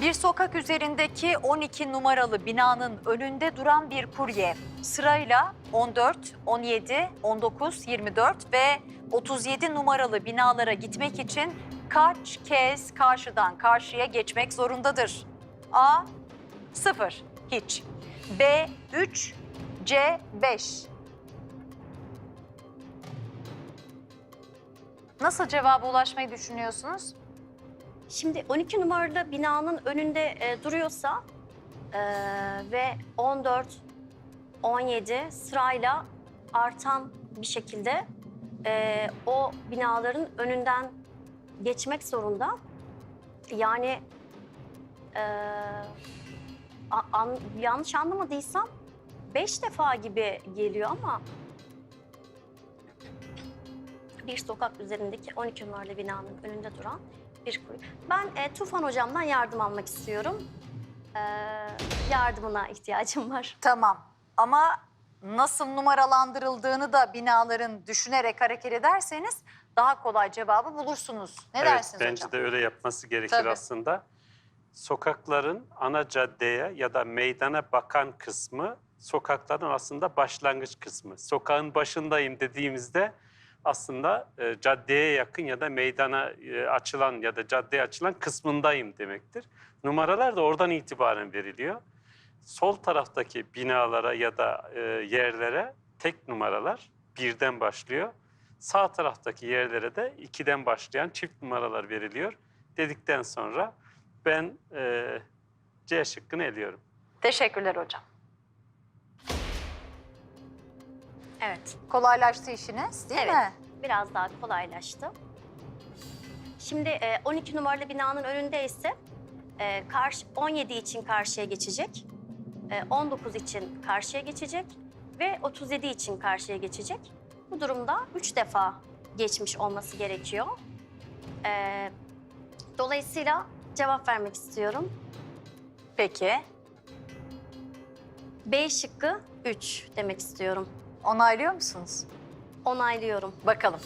Bir sokak üzerindeki 12 numaralı binanın önünde duran bir kurye sırayla 14, 17, 19, 24 ve 37 numaralı binalara gitmek için kaç kez karşıdan karşıya geçmek zorundadır? A. 0. Hiç. B. 3. C. 5. Nasıl cevaba ulaşmayı düşünüyorsunuz? Şimdi 12 numaralı binanın önünde e, duruyorsa e, ve 14, 17 sırayla artan bir şekilde e, o binaların önünden geçmek zorunda. Yani e, an- yanlış anlamadıysam 5 defa gibi geliyor ama bir sokak üzerindeki 12 numaralı binanın önünde duran bir kuyu. Ben e, Tufan hocamdan yardım almak istiyorum. E, yardımına ihtiyacım var. Tamam ama nasıl numaralandırıldığını da binaların düşünerek hareket ederseniz daha kolay cevabı bulursunuz. Ne evet, dersiniz bence hocam? de öyle yapması gerekir Tabii. aslında. Sokakların ana caddeye ya da meydana bakan kısmı sokakların aslında başlangıç kısmı. Sokağın başındayım dediğimizde aslında e, caddeye yakın ya da meydana e, açılan ya da caddeye açılan kısmındayım demektir. Numaralar da oradan itibaren veriliyor. Sol taraftaki binalara ya da e, yerlere tek numaralar birden başlıyor. Sağ taraftaki yerlere de ikiden başlayan çift numaralar veriliyor. Dedikten sonra ben e, C şıkkını eliyorum. Teşekkürler hocam. Evet, Kolaylaştı işiniz değil Evet. mi? biraz daha kolaylaştı. Şimdi e, 12 numaralı binanın önünde ise e, karşı 17 için karşıya geçecek, e, 19 için karşıya geçecek ve 37 için karşıya geçecek. Bu durumda 3 defa geçmiş olması gerekiyor. E, dolayısıyla cevap vermek istiyorum. Peki. B şıkkı 3 demek istiyorum. Onaylıyor musunuz? Onaylıyorum. Bakalım.